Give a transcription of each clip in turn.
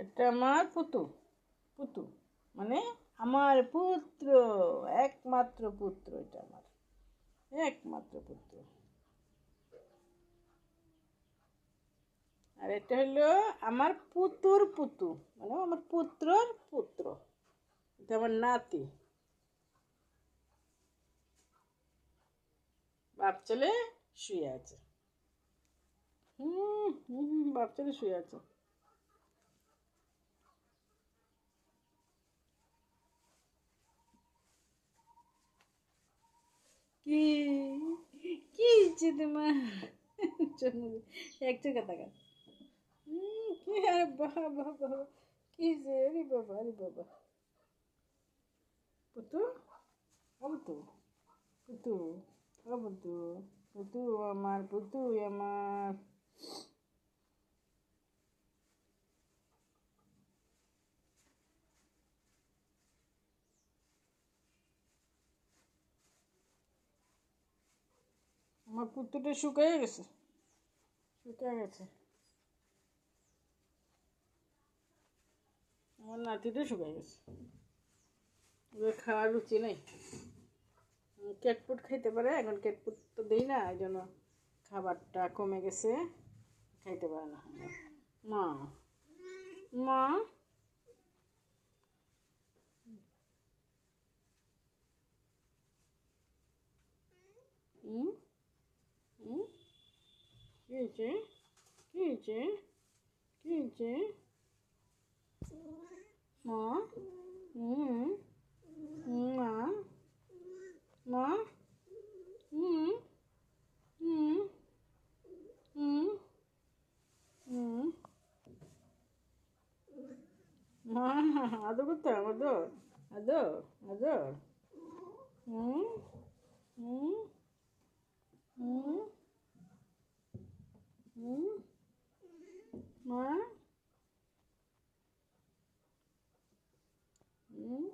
এটা আমার পুতু পুতু মানে আমার পুত্র, একমাত্র পুত্র এটা আমার, একমাত্র পুত্র। আর এটা হলো আমার পুতুর পুতু মানে আমার পুত্রর পুত্র, এটা আমার নাতি। বাপ ছেলে শুয়ে আছে। হুম হুম বাপ ছেলে শুয়ে আছে কি তোমার এক চোখে টাকা কি আরে বাবা বাবা কি যে, আরে বাবা আরে বাবা। পুতু? অবতু পুতু। পুতু। পুতু আমার পুতু আমার। আমার পুতুটা শুকায় গেছে। শুকায় গেছে। আমার নাতিটা শুকায় গেছে। ওদের খাওয়ার রুচি নেই। উম, ক্যাটফুট খাইতে পারে এখন ক্যাটফুট তো দেই না এই জন্য খাবারটা কমে গেছে খাইতে পারে না। মা মা হুম হুম কি হয়েছে কি হয়েছে কি হয়েছে মা হুম হুম, মা মা হুম হুম হুম হুম মা আদর করতাম আদর আদর আদর হুম হুম হুম হুম মা হুম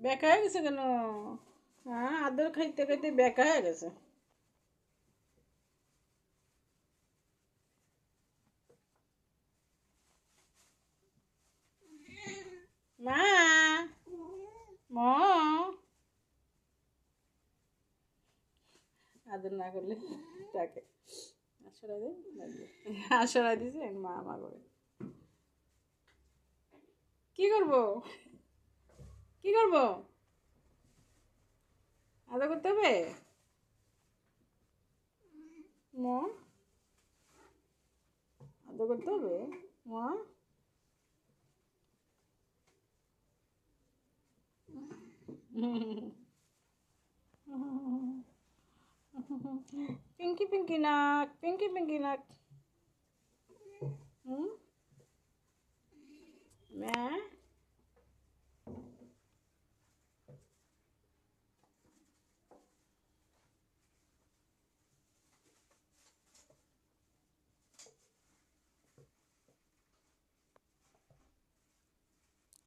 বেকা হয়ে গেছে কেন? হ্যাঁ আদর খাইতে খাইতে বেকা হয়ে গেছে। মা মা। আদর না করলে তাকে আসরা দিন আসরা দিছে, মা মা করে। কি করব? কি করব? আদা করতে হবে? মা? আদর করতে হবে? মা? পিঙ্কি পিঙ্কি নাক, পিঙ্কি পিঙ্কি নাক। হুম? ম্যা